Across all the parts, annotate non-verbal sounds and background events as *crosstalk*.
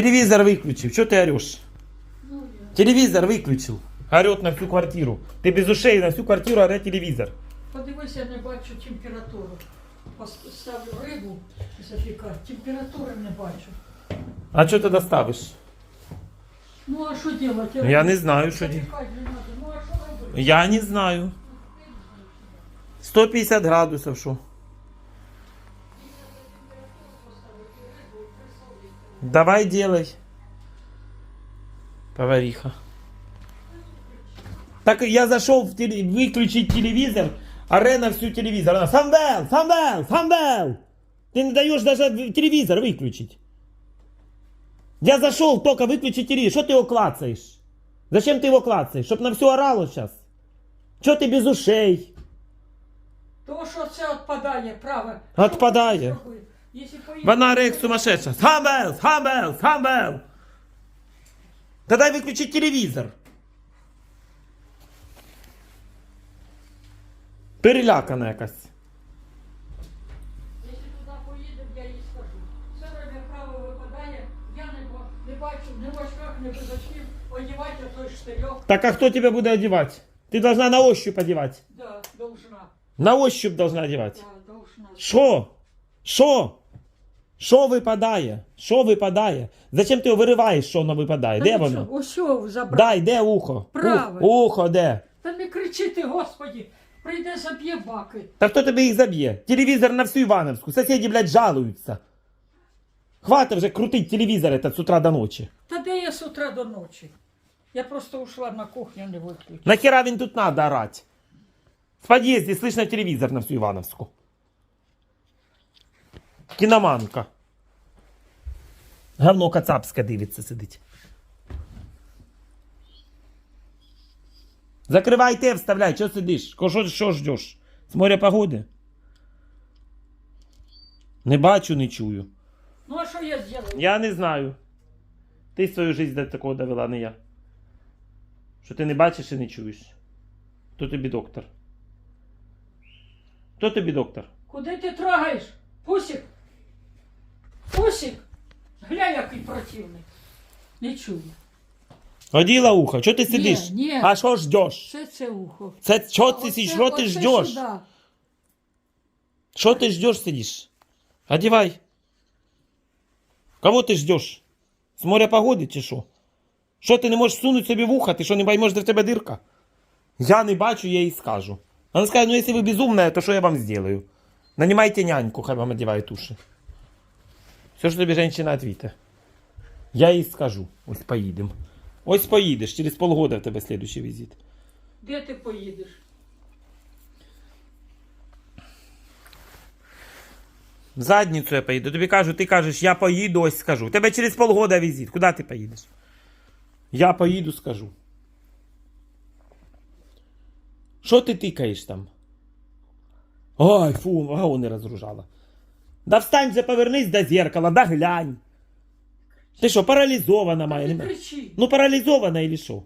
Телевизор выключил. Что ты орешь? Я. Телевизор выключил. Орет на всю квартиру. Ты без ушей на всю квартиру орет телевизор. Подивися, не бачу температуру. Пос- Ставлю рибу запікати. Температури не бачу. А что ты доставишь? Ну а що делать? Я не знаю, що делать. Запікати не надо. Ну а що робити? Я не знаю. 150 градусов, что? Давай делай. Повариха. Так я зашел в теле- выключить телевизор, а Рена всю телевизор. Она, Самвел, Самвел, Самвел! Ты не даешь даже в- телевизор выключить. Я зашел только выключить телевизор. Что ты его клацаешь? Зачем ты его клацаешь? Чтоб на все орало сейчас. Чого ти без ушей? То, що це відпадає, праве. Відпадає. Що ви зробили? Якщо поїдете- Вона рек сумасшедша. Хамбел, хамбел, хамбел. Та дай виключить телевізор. Перелякана якась. Якщо туди поїдемо, я їй скажу. Все время право випадає, я не, ба- не бачу ні в очках, ні без очків. Одівайте той штирьок. Так а хто тебе буде одевать? Ти должна на ощупь одевать. Да, должна. На ощупь должна одевать. Да, должна. Що? Що? Що випадає? Що випадає? Зачем ти його вириваєш, що воно випадає? Де Та воно? Ось що забрав. Дай, де ухо? Праве. Ух- Ухо, де? Та не кричити, господі. Прийде заб'є баки. Та хто тебе їх заб'є? Телевізор на всю Івановську. Сусіди, блядь, жалуються. Хватит вже крутить телевізор этот з утра до ночі. Та де я з утра до ночі? Я просто ушла на кухню, не виключила. Нахера він тут надо орать? В під'їзді слышно телевізор на всю Івановську. Кіноманка. Говно кацапське дивиться, сидить. Закривай те, вставляй, що сидиш? Ко- Що, що ждеш? З моря погоди? Не бачу, не чую. Ну а що я зроблю? Я не знаю. Ти свою жизнь до такого довела, не я. Що ти не бачиш і не чуєш. Хто тобі доктор? Хто тобі доктор? Куди ти трогаєш? Пусик? Пусик? Глянь, який противний. Не чую. Оділа ухо, що ти сидиш? ні. А що ждеш? Це це ухо. Це що ти, сидиш? що ти ждеш? сюди. Що ти ждеш сидиш? Одівай. Кого ти ждеш? З моря погоди чи що? Що ти не можеш сунути собі в ухо? Ти що не бачиш, де в тебе дирка? Я не бачу, я їй скажу. Вона скаже, ну якщо ви безумна, то що я вам зроблю? Нанимайте няньку, хай вам одіває уші. Все, що тобі жінка відвіте. Я їй скажу. Ось поїдемо. Ось поїдеш, через полгода в тебе слідуючий візит. Де ти поїдеш? В задницю я поїду. Тобі кажу, ти кажеш, я поїду, ось скажу. Тебе через полгода візит. Куди ти поїдеш? Я поїду, скажу. Що ти тикаєш там? Ой, фу, вагон не розгружала. Да встань же, повернись до зеркала, да глянь. Ти що, паралізована має? Не нема? кричи. Ну, парализована или что?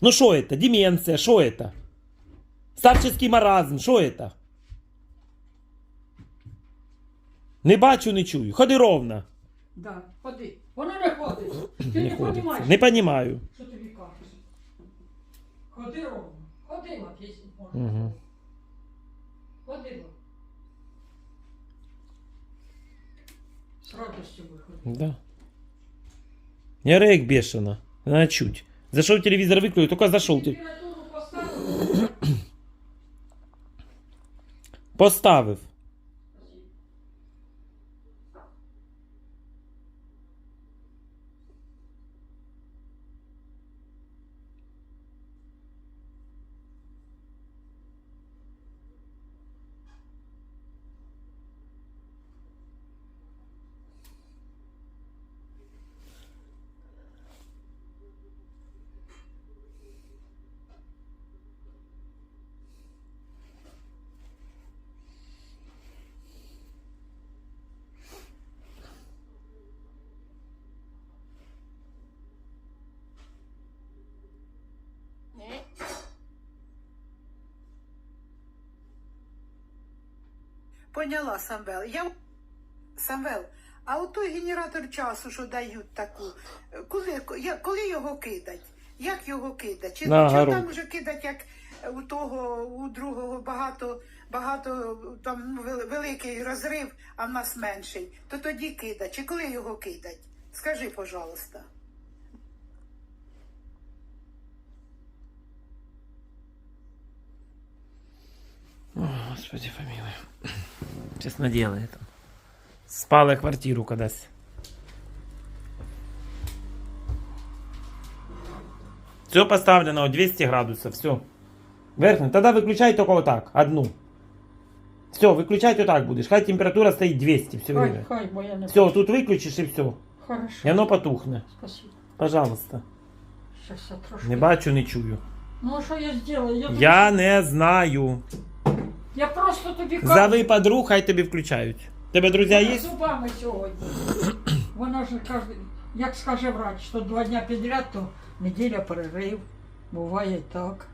Ну, что это? Деменция, что это? Старческий маразм, що это? Не бачу, не чую. Ходи ровно. Да, ходи. Воно не ходить. Ти Не не, ходить. розумієш, Не понимаю. що тобі кажуть. Ходи ровно. Ходи, от, якщо можна. Угу. Ходи, От. З радістю виходи. Да. Я рейк бешено. Она чуть. Зашел телевизор выключил, только зашел. Поставив. Поняла, Самвел. Я... Самвел, А от той генератор часу, що дають таку, коли, я- коли його кидать? Як його кидать? Чи, На чи там вже кидать, як у того, у другого багато, багато там великий розрив, а в нас менший, то тоді кидать. Чи коли його кидать? Скажи, пожалуйста. О, Господи, помилуй. Сейчас наделает. Спала квартиру кудись. Все поставлено 200 градусов, все. Верхний. Тогда выключай только вот так, одну. Все, выключать вот так будешь. Хай температура стоит 200 все Хай, время. хай, бо я не Все, тут выключишь и все. Хорошо. И оно потухне. Спасибо. Пожалуйста. Щас я трошки. Не бачу, не чую. Ну а що я зроблю? Я, Я не знаю. Я просто тобі кажу. Зови подруг, хай тобі включають. Тебе друзі Вона є? зубами сьогодні. *clears throat* Вона ж каже, як скаже врач, що два дня підряд, то неділя перерив. Буває і так.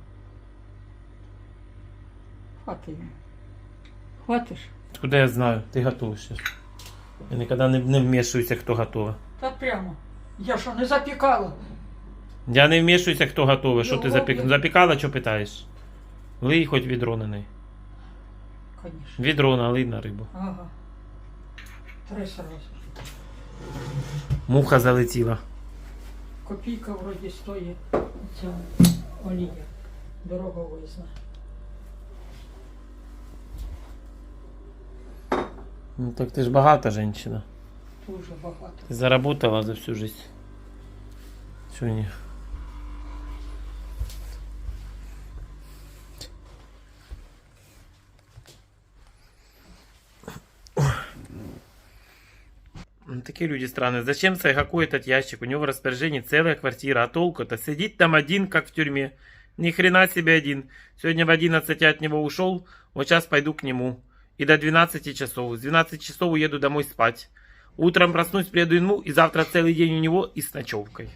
Хватить. Хватиш? Откуда я знаю? Ти готовий сейчас. Я никогда не, не вмішуюся, хто готова. Та прямо. Я що, не запікала? Я не вмішуюся, хто готовий. Що ти Його запік... запікала, що питаєш? Лий хоч відро Звісно. Відро налий на рибу. Ага. Три сразу. Муха залетіла. Копійка вроді стоїть ця олія. Дороговизна. Ну так ти ж багата жінка. Дуже багато. Ти заработала за всю жизнь. Що ні? Такие люди странные. Зачем Сайгаку этот ящик? У него в распоряжении целая квартира. А толку-то? Сидит там один, как в тюрьме. Ни хрена себе один. Сегодня в 11 я от него ушел. Вот сейчас пойду к нему. И до 12 часов. С 12 часов уеду домой спать. Утром проснусь, приеду ему, и завтра целый день у него и с ночевкой.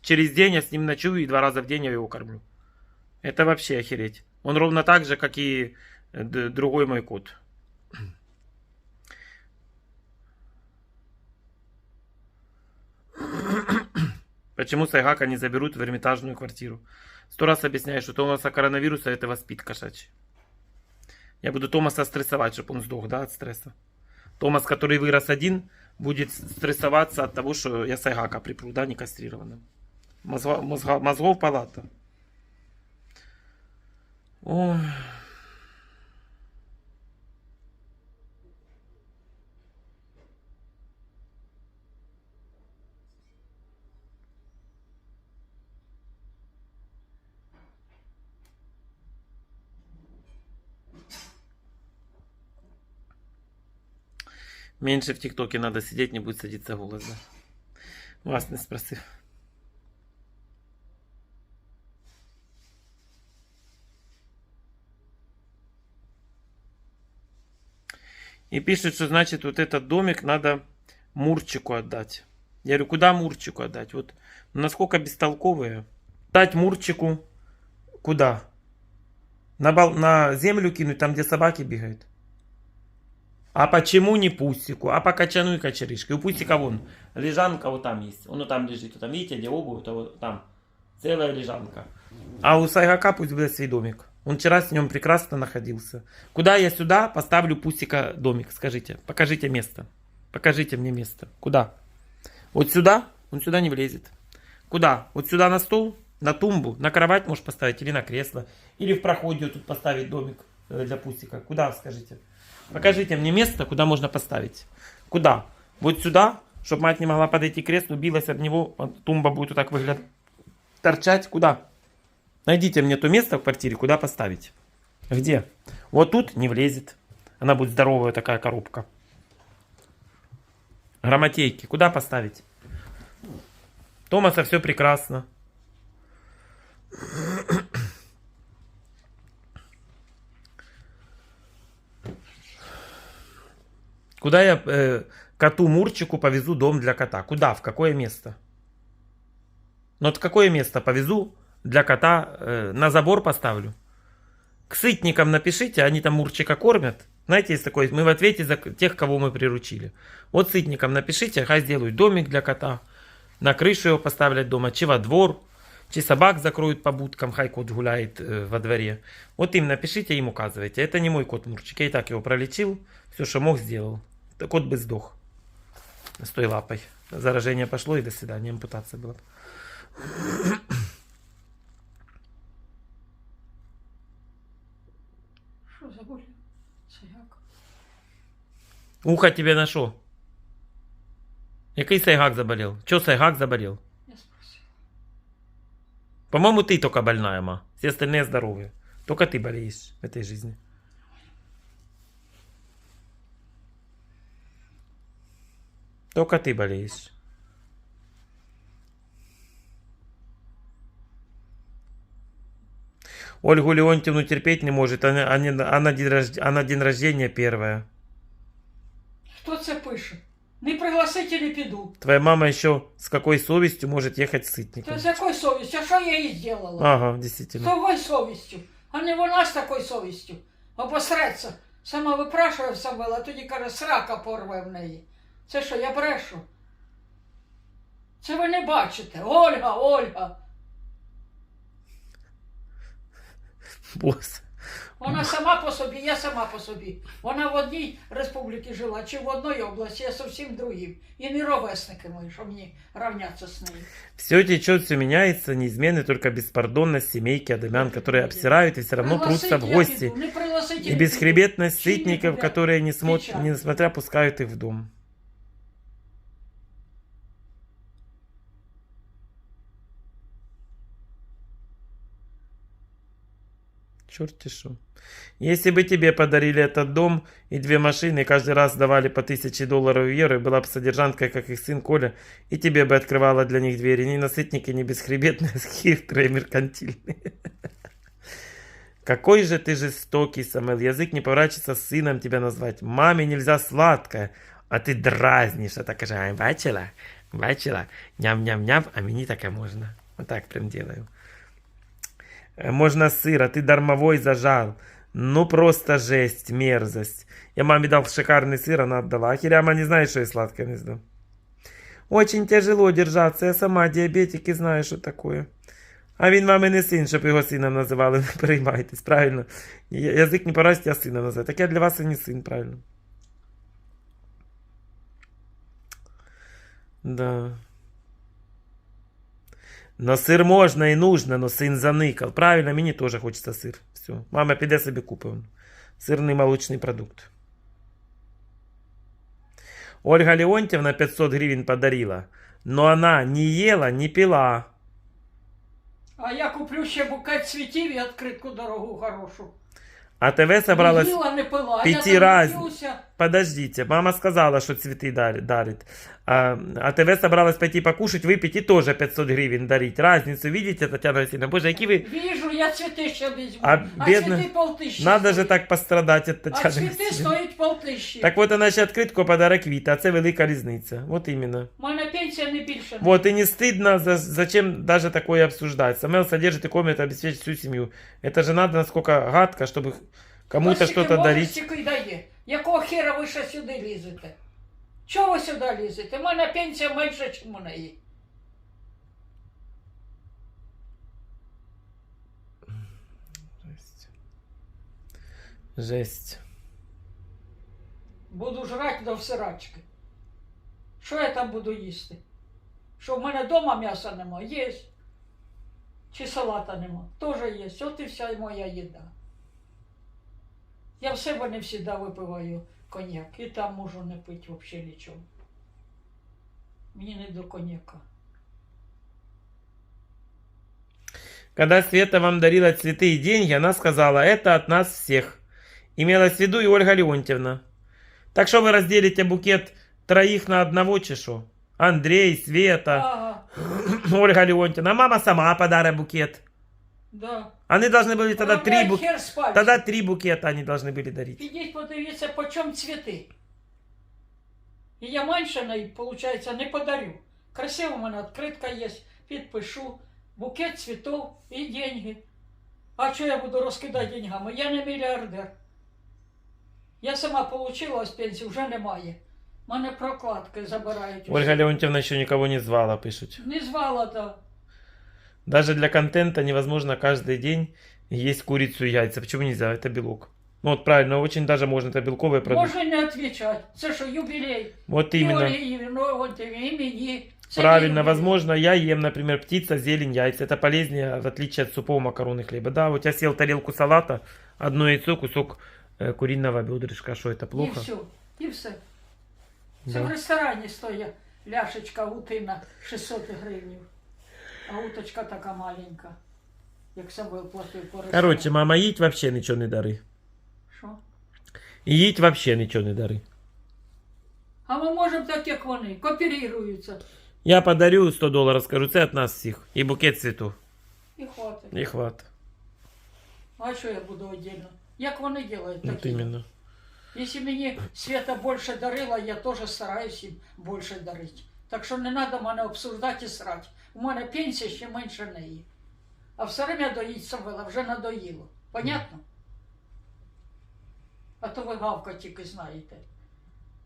Через день я с ним ночую, и два раза в день я его кормлю. Это вообще охереть. Он ровно так же, как и э, другой мой кот. Почему Сайгака не заберут в Эрмитажную квартиру? Сто раз объясняю, что Томаса коронавируса это воспит кошачий. Я буду Томаса стрессовать, чтобы он сдох, да, от стресса. Томас, который вырос один, будет стрессоваться от того, что я Сайгака припру, да, не кастрированным. Мозга, мозга, мозгов палата. Ой. Меньше в ТикТоке надо сидеть, не будет садиться голос, да. Вас не спросил. И пишет, что значит вот этот домик надо Мурчику отдать. Я говорю, куда Мурчику отдать? Вот насколько бестолковые. Дать Мурчику куда? На, бал- на землю кинуть, там где собаки бегают. А почему не Пустику? А по качану и кочерышке. У Пустика вон лежанка вот там есть. Он там лежит. Там видите, где обувь, то вот там. Целая лежанка. А у Сайгака пусть будет свой домик. Он вчера с нем прекрасно находился. Куда я сюда поставлю Пустика домик? Скажите. Покажите место. Покажите мне место. Куда? Вот сюда? Он сюда не влезет. Куда? Вот сюда на стол? На тумбу? На кровать можешь поставить? Или на кресло? Или в проходе тут поставить домик э, для Пустика? Куда, скажите? Покажите мне место, куда можно поставить. Куда? Вот сюда, чтобы мать не могла подойти к креслу, билась об него, тумба будет вот так выглядеть. Торчать куда? Найдите мне то место в квартире, куда поставить. Где? Вот тут не влезет. Она будет здоровая такая коробка. Грамотейки. Куда поставить? Томаса все прекрасно. Куда я э, коту Мурчику повезу дом для кота? Куда? В какое место? Ну вот какое место повезу для кота? э, на забор поставлю? К сытникам напишите, они там Мурчика кормят. Знаете, есть такой, мы в ответе за тех, кого мы приручили. Вот сытникам напишите, хай сделают домик для кота, на крышу его поставлять дома, чи во двор, чи собак закроют по будкам, хай кот гуляет э, во дворе. Вот им напишите, им указывайте. Это не мой кот Мурчик, я и так его пролечил, все, что мог, сделал. Да Кот бы сдох с той лапой. Заражение пошло и до свидания, ампутация была. Що забули? Це як? Ухо тебе на що? Який сайгак заболел? Че сайгак заболел? По-моему, ты только больная, ма. Все остальные здоровые. Только ты болеешь в этой жизни. Только ты болеешь. Ольгу Леонтьевну терпеть не может. Она, она, она, день, рожд... она день рождения первая. Хто це? Не пригласите, не піду. Твоя мама еще с какой совестью может ехать с сытником? То з якою совістю? А що я їй зробила? Ага, З действительно. такою совістю. А не вона з такою совістю. Обосреться. Сама випрашує все вела, а тоді каже, срака порве в неї. Це що, я брешу? Це ви не бачите. Ольга, Ольга. Босс. Вона сама по собі, я сама по собі. Вона в одній республіці жила, чи в одній області, я зовсім другим. І не ровесники мої, що мені равняться з нею. Все течет, все меняется, неизменны только беспардонность семейки Адамян, которые обсирают и все равно Пригласить трутся в я гости. піду, Не пригласить, И я бесхребетность Чинить сытников, тебя которые не смотрят, печаль. несмотря, пускают их в дом. Черт шо. Если бы тебе подарили этот дом и две машины, и каждый раз давали по тысяче долларов в евро, и была бы содержанкой, как их сын Коля, и тебе бы открывала для них двери. Ни насытники, ни бесхребетные, хитрые, меркантильные. Какой же ты жестокий, Самел. Язык не поворачивается сыном тебя назвать. Маме нельзя сладкое, а ты дразнишь. А так ай, бачила, бачила, ням-ням-ням, а мені таке можна. Вот так прям делаю. Э, Можно сыр, а ты дармовой зажал. Ну просто жесть, мерзость. Я маме дал шикарный сыр, она отдала. А Хиряма не знает, что я сладкое не сдам. Очень тяжело держаться. Я сама диабетик і знаю, що такое. А він вам і не син, щоб його сином називали. *laughs* Не переймайтесь, правильно. Я- Язик не порасти, а сина називати. Так я для вас і не син, правильно. Да. Но сир можна і нужно, но син заникав. Правильно, мені теж хочеться сир. Все. Мама піде собі купить. Сирний молочний продукт. Ольга Леонтьевна 500 гривен подарила. Но она не ела, не пила. А я куплю ще букет цвітів і відкритку дорогу хорошу. А ТВ собралась... Не їла, не пила. а я пяти там раз. вчуся. Подождите, мама сказала, что цветы дарит. дарит. А, а ТВ собралась пойти покушать, выпить и тоже 500 гривен дарить. Разницу видите, Татьяна Васильевна? Боже, какие вы... Вижу, я цвіти ще візьму. А бідна- цвіти полтищі Надо же стоять. так пострадать от А Татьяны цвіти Васильевны. стоять полтищі. Так вот, она ще відкритку подарок Віта, а це велика різниця. Вот именно. У мене пенсія не більше. Вот, и не стыдно, за, зачем даже такое обсуждать. Самел содержит и кормит, обеспечит всю семью. Это же надо насколько гадко, чтобы кому-то Ось что-то тільки може, дарить. стільки й дає. Якого хера ви ще сюди лізете? Чого ви сюди лізете? У мене пенсія менше, ніж у неї. Жесть. Жесть. Буду жрати до всирачки. Що я там буду їсти? Що в мене вдома м'яса нема? Є. Чи салата нема? Тоже є. От і вся моя їда. Я в себе не завжди випиваю коньяк. І там можу не пити взагалі нічого. Мені не до коньяка. Когда Света вам дарила цветы и деньги, она сказала, это от нас всех. Имелась в виду и Ольга Леонтьевна. Так что вы разделите букет троих на одного чешу? Андрей, Света, Ага, Ольга *clears throat* Леонтьевна. А мама сама подарит букет. да. Они должны были тогда Вона три блядь, букета. хер з пальцем. Тогда три букета они должны были дарить. Підіть, подивіться, по чому цвіти. І я менше неї, виходить, не подарю. Красиво у мене відкритка є, підпишу, букет цвітів і деньги. А що я буду розкидати деньгами? Я не мільярдер. Я сама отримала з пенсії, вже немає. У мене прокладки забирають. усі. Ольга Леонтьевна еще никого не звала, пишут. Не звала, то. Даже для контента невозможно каждый день есть курицу и яйца. Почему нельзя? Это белок. Ну вот правильно, очень даже можно, это белковый продукт. Може не відповідати. Це що, юбілей? Вот І именно. Олі, ну, от, і мені. Це Правильно, юбілей. возможно, я ем, например, птица, зелень, яйца. Это полезнее, в отличие от супов, макарон и хлеба. Да, вот я съел тарелку салата, одно яйцо, кусок э, куриного бедрышка. Что это, І плохо? все. І все. Це Да. в ресторані стоїть ляшечка утина 600 гривень. А уточка така маленька. Як Самвел платив по ресторану. Короче, мама, їдь вообще нічого не дари. Що? І їдь вообще нічого не дари. А ми можемо так, як вони, кооперуються. Я подарю 100 доларів, скажу, це від нас всіх. І букет цвітів. І хватить. І хват. А що я буду віддільно? Як вони роблять? Вот такі? именно. Якщо мені Света більше дарила, я теж стараюсь їм більше дарити. Так що не треба мене обсуждати і срати. У мене пенсія ще менше неї. А все время доїть Самвела вже надоїло. Понятно? А то ви гавка тільки знаєте.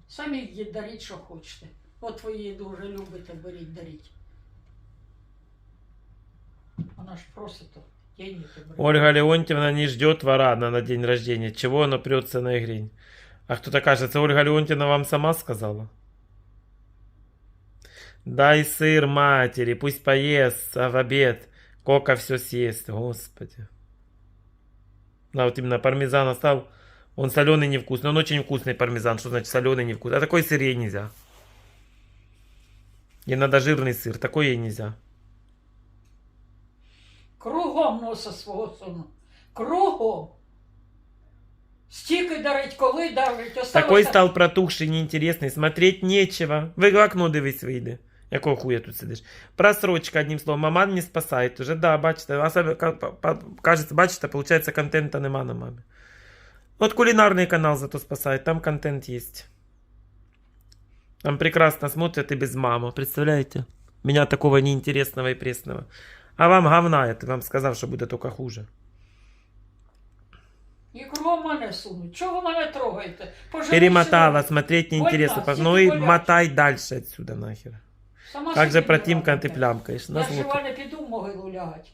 Самі їй даріть, що хочете. От ви її дуже любите, беріть, даріть. Вона ж просить то. Деньги то беріть. Ольга Леонтьевна не ждет варана на день рождения. Чего оно прется на игрень? А кто-то кажется, Ольга Леонтьевна вам сама сказала? Дай сыр матери, пусть поест а в обед. Кока все съест, господи. Да, вот именно пармезан остал. Он соленый невкусный. Он очень вкусный пармезан. Что значит соленый невкусный? А такой сыр ей нельзя. Ей надо жирный сыр. Такой ей нельзя. Кругом носа свого сину. Кругом. Стільки дарить, коли дарить, осталося... Такой стал протухший, неинтересный, смотреть нечего. Ви в окно дивись вийде. Якого хуя тут сидиш? Просрочка, одним словом, маман не спасает уже. Да, бачите, особенно, ка- па- па- кажется, бачите, получается, контента нема на мамі. Вот кулинарный канал зато спасает, там контент есть. Там прекрасно смотрят и без мамы, представляете? Меня такого неинтересного и пресного. А вам говна, я вам сказав, що буде только хуже. І кругом мене сунуть. Чого ви мене трогаєте? Пожалуйста, Перемотала, смотреть неинтересно. Больна, Ну и всё боляче. мотай дальше отсюда нахер. сама Как же собі про не Тимка робите. ты плямкаешь? На Я звук. жива не піду в могилу лягать.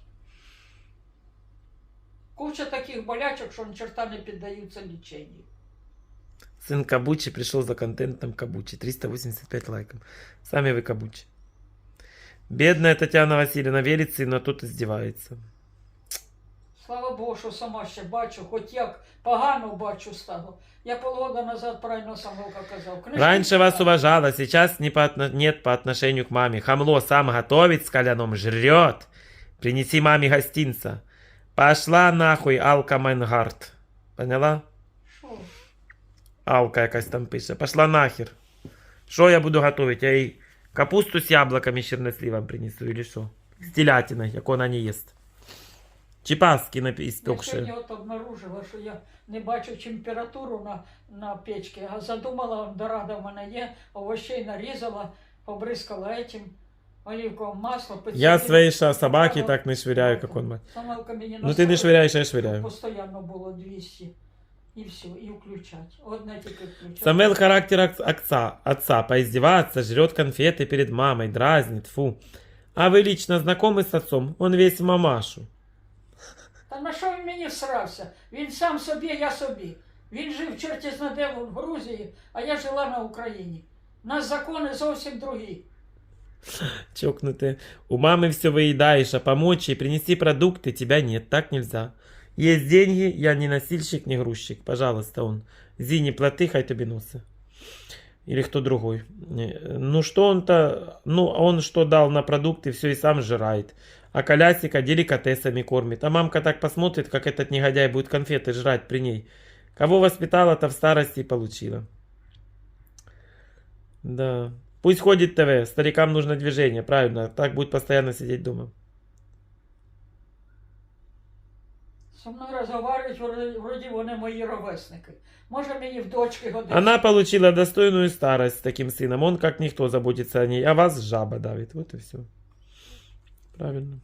Куча таких болячок, що ні черта не піддаються ліченню. Сын Кабучи пришел за контентом Кабучи. 385 лайков. Сами вы Кабучи. Бедная Татьяна Васильевна верит сыну, а тут издевается. Слава Богу, що сама ще бачу, хоч як погано бачу стану. Я полгода назад правильно Самилка казав. Книжки Раньше вас читаю. уважала, сейчас не по отно- нет по отношению к маме. Хамло сам готовит с коляном, жрет. Принеси маме гостинца. Пошла нахуй, Алка Майнгард. Поняла? Що? Алка якась там пише. Пошла нахер. Що я буду готовить? Я їй капусту з яблуками і черносливом принесу, или що? З телятиною, як вона не їсть. Чи паски на Я істокши. сьогодні от обнаружила, що я не бачу температуру на, на печці, а задумала, дорада в мене є, овощей нарізала, побризкала этим оливковим маслом. Я підсолила, свої ша собаки підправила. так не швиряю, як он мать. Самилка мені Ну ти не наставила, швиряєш, а я щоб швиряю. Постоянно було 200. І все, і включать. Одне тільки включать. Самел характер ак- отца, отца, поиздеваться, жрет конфеты перед мамой, дразнит, фу. А вы лично знакомы с отцом? Он весь в мамашу. Та на що він мені всрався? Він сам собі, я собі. Він жив черті знаде в Грузії, а я жила на Україні. У нас закони зовсім другі. Чокнутые. У мамы все выедаешь, а помочь ей принести продукты тебя нет, так нельзя. Есть деньги, я не носильщик, не грузчик. Пожалуйста, он. Зини, платы, хай тебе носы. Или кто другой. Не, Ну что он-то, ну он что дал на продукты, все и сам жрает. А колясика деликатесами кормит. А мамка так посмотрит, как этот негодяй будет конфеты жрать при ней. Кого воспитала-то в старости и получила. Да. Пусть ходит ТВ, старикам нужно движение, правильно, так будет постоянно сидеть дома. Со мною розмовляють, вроді, вроді вони мої ровесники. Може мені в дочки годиться. Она получила достойную старость с таким сыном. Он, как никто, заботится о ней. А вас жаба давит. Вот и все. Правильно.